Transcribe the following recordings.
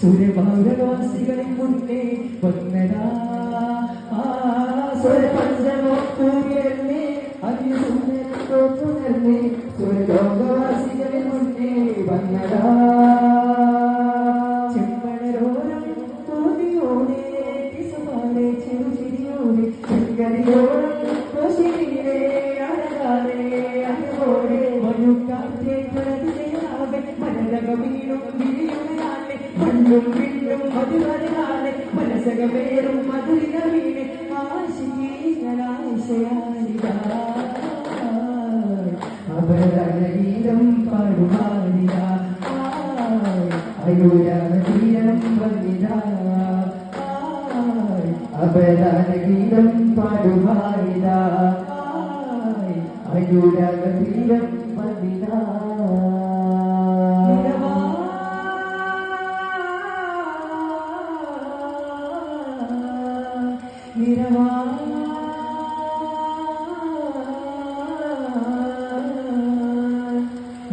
സുരഭാരവാസികളെ മുന്നേ വന്നടാ സുരപഞ്ചമോ കൂടിയല്ലേ അതിന് സുന്ദരത്തോ തുടർന്നേ സുരലോകവാസികളെ മുന്നേ വന്നടാ വിണ്ണും മധുരകാലെ മനസകമേറും മധുരിക വീണ് ആശീകരാശയാലിതാ അവരഗീതം പാടുവാനിത അയോരാഗീതം വന്നിത അപരാഗീതം പാടുവാനിത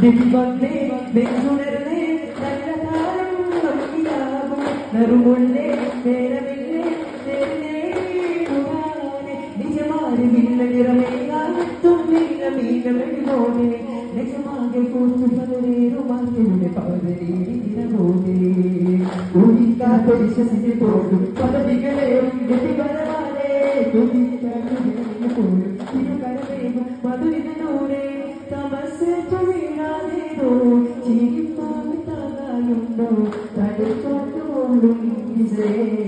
ദിഗ്ബന്ധേ ബെഞ്ചുണർന്നേ നല്ല താരം ഭംഗിയാകും നറുമുള്ളേ നേരമില്ലേ തലച്ചോട്ടുകൊണ്ടും വിജയേതോ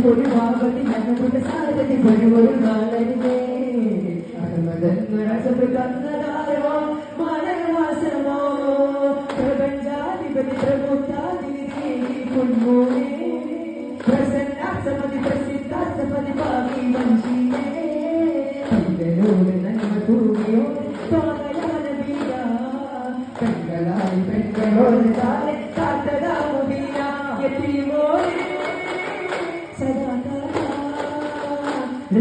അതിപ്പൊരു ഭാഗത്തിൽ ഞങ്ങളുടെ സാരഥി ഒരു നാളരുതേ കന്നതാരമോ മലവാസമോ പ്രപഞ്ചാധിപതി പ്രബുദ്ധാധിപതി കൊണ്ടോനെ പ്രസന്നാസമതി പ്രസിദ്ധാസമതി ഭാവി വഞ്ചിയേ നന്മ തൂകിയോ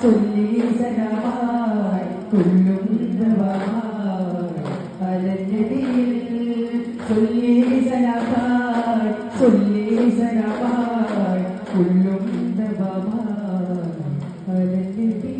ചൊല്ലി സനമായി കൊല്ലും അലഞ്ഞതിയിൽ ചൊല്ലി സനമായി ചൊല്ലി സനമായി കൊല്ലും അലഞ്ഞതിൽ